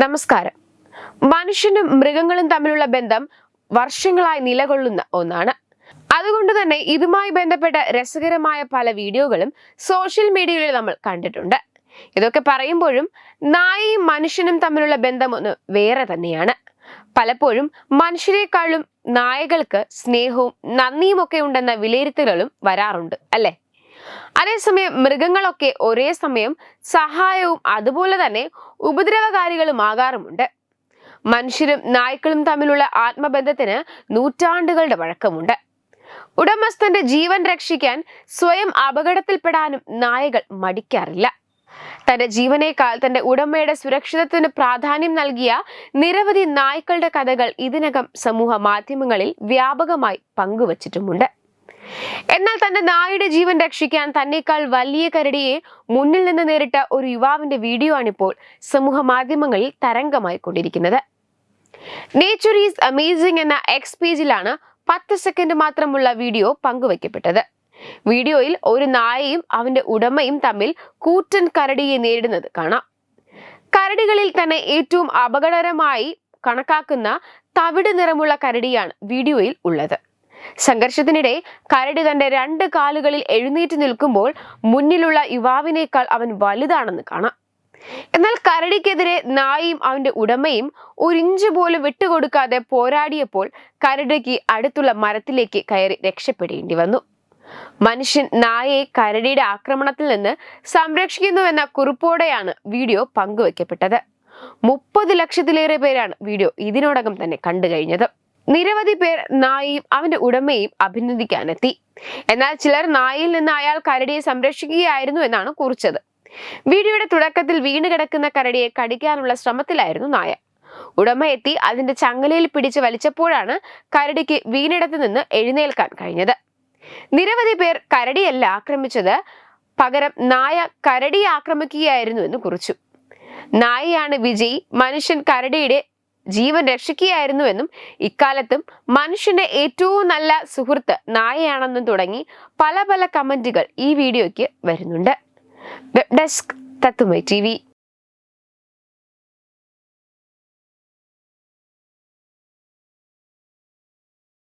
നമസ്കാരം. മനുഷ്യനും മൃഗങ്ങളും തമ്മിലുള്ള ബന്ധം വർഷങ്ങളായി നിലകൊള്ളുന്ന ഒന്നാണ്. അതുകൊണ്ട് തന്നെ ഇതുമായി ബന്ധപ്പെട്ട രസകരമായ പല വീഡിയോകളും സോഷ്യൽ മീഡിയയിൽ നമ്മൾ കണ്ടിട്ടുണ്ട്. ഇതൊക്കെ പറയുമ്പോഴും നായയും മനുഷ്യനും തമ്മിലുള്ള ബന്ധം ഒന്ന് വേറെ തന്നെയാണ്. പലപ്പോഴും മനുഷ്യരെക്കാളും നായകൾക്ക് സ്നേഹവും നന്ദിയും ഒക്കെ ഉണ്ടെന്ന വിലയിരുത്തലുകളും വരാറുണ്ട് അല്ലേ? അതേസമയം മൃഗങ്ങളൊക്കെ ഒരേ സമയം സഹായവും അതുപോലെ തന്നെ ഉപദ്രവകാരികളുമാകാറുമുണ്ട് മനുഷ്യരും നായ്ക്കളും തമ്മിലുള്ള ആത്മബന്ധത്തിന് നൂറ്റാണ്ടുകളുടെ വഴക്കമുണ്ട് ഉടമസ്ഥന്റെ ജീവൻ രക്ഷിക്കാൻ സ്വയം അപകടത്തിൽപ്പെടാനും നായകൾ മടിക്കാറില്ല. തന്റെ ജീവനേക്കാൾ തന്റെ ഉടമയുടെ സുരക്ഷിതത്വത്തിന് പ്രാധാന്യം നൽകിയ നിരവധി നായ്ക്കളുടെ കഥകൾ ഇതിനകം സമൂഹ മാധ്യമങ്ങളിൽ വ്യാപകമായി പങ്കുവച്ചിട്ടുമുണ്ട്. എന്നാൽ തന്റെ നായുടെ ജീവൻ രക്ഷിക്കാൻ തന്നേക്കാൾ വലിയ കരടിയെ മുന്നിൽ നിന്ന് നേരിട്ട ഒരു യുവാവിന്റെ വീഡിയോ ആണിപ്പോൾ സമൂഹ മാധ്യമങ്ങളിൽ തരംഗമായി കൊണ്ടിരിക്കുന്നത് നേച്ചർ ഈസ് അമേസിംഗ് എന്ന എക്സ് പേജിലാണ് പത്ത് സെക്കൻഡ് മാത്രമുള്ള വീഡിയോ പങ്കുവയ്ക്കപ്പെട്ടത്. വീഡിയോയിൽ ഒരു നായയും അവന്റെ ഉടമയും തമ്മിൽ കൂറ്റൻ കരടിയെ നേരിടുന്നത് കാണാം. കരടികളിൽ തന്നെ ഏറ്റവും അപകടകരമായി കണക്കാക്കുന്ന തവിട് നിറമുള്ള കരടിയാണ് വീഡിയോയിൽ ഉള്ളത്. സംഘർഷത്തിനിടെ കരട് തന്റെ രണ്ട് കാലുകളിൽ എഴുന്നേറ്റ് നിൽക്കുമ്പോൾ മുന്നിലുള്ള യുവാവിനേക്കാൾ അവൻ വലുതാണെന്ന് കാണാം. എന്നാൽ കരടിക്കെതിരെ നായയും അവന്റെ ഉടമയും ഒരു ഇഞ്ച് പോലും വിട്ടുകൊടുക്കാതെ പോരാടിയപ്പോൾ കരടിക്ക് അടുത്തുള്ള മരത്തിലേക്ക് കയറി രക്ഷപ്പെടേണ്ടി വന്നു. മനുഷ്യൻ നായയെ കരടിയുടെ ആക്രമണത്തിൽ നിന്ന് സംരക്ഷിക്കുന്നുവെന്ന കുറിപ്പോടെയാണ് വീഡിയോ പങ്കുവെക്കപ്പെട്ടത്. മുപ്പത് ലക്ഷത്തിലേറെ പേരാണ് വീഡിയോ ഇതിനോടകം തന്നെ കണ്ടു കഴിഞ്ഞത് നിരവധി പേർ നായയും അവന്റെ ഉടമയും അഭിനന്ദിക്കാനെത്തി. എന്നാൽ ചിലർ നായയിൽ നിന്ന് അയാൾ കരടിയെ സംരക്ഷിക്കുകയായിരുന്നു എന്നാണ് കുറിച്ചത്. വീഡിയോയുടെ തുടക്കത്തിൽ വീണ് കിടക്കുന്ന കരടിയെ കടിക്കാനുള്ള ശ്രമത്തിലായിരുന്നു നായ. ഉടമ എത്തി അതിന്റെ ചങ്ങലയിൽ പിടിച്ച് വലിച്ചപ്പോഴാണ് കരടിക്ക് വീണിടത്ത് നിന്ന് എഴുന്നേൽക്കാൻ കഴിഞ്ഞത്. നിരവധി പേർ കരടിയല്ല ആക്രമിച്ചത് പകരം നായ കരടിയെ ആക്രമിക്കുകയായിരുന്നു എന്ന് കുറിച്ചു. നായയാണ് വിജയ് മനുഷ്യൻ കരടിയുടെ ജീവൻ രക്ഷിക്കുകയായിരുന്നുവെന്നും ഇക്കാലത്തും മനുഷ്യന്റെ ഏറ്റവും നല്ല സുഹൃത്ത് നായയാണെന്നും തുടങ്ങി പല പല കമന്റുകൾ ഈ വീഡിയോയ്ക്ക് വരുന്നുണ്ട്. വെബ് ഡെസ്ക് തത്തുമൈ ടി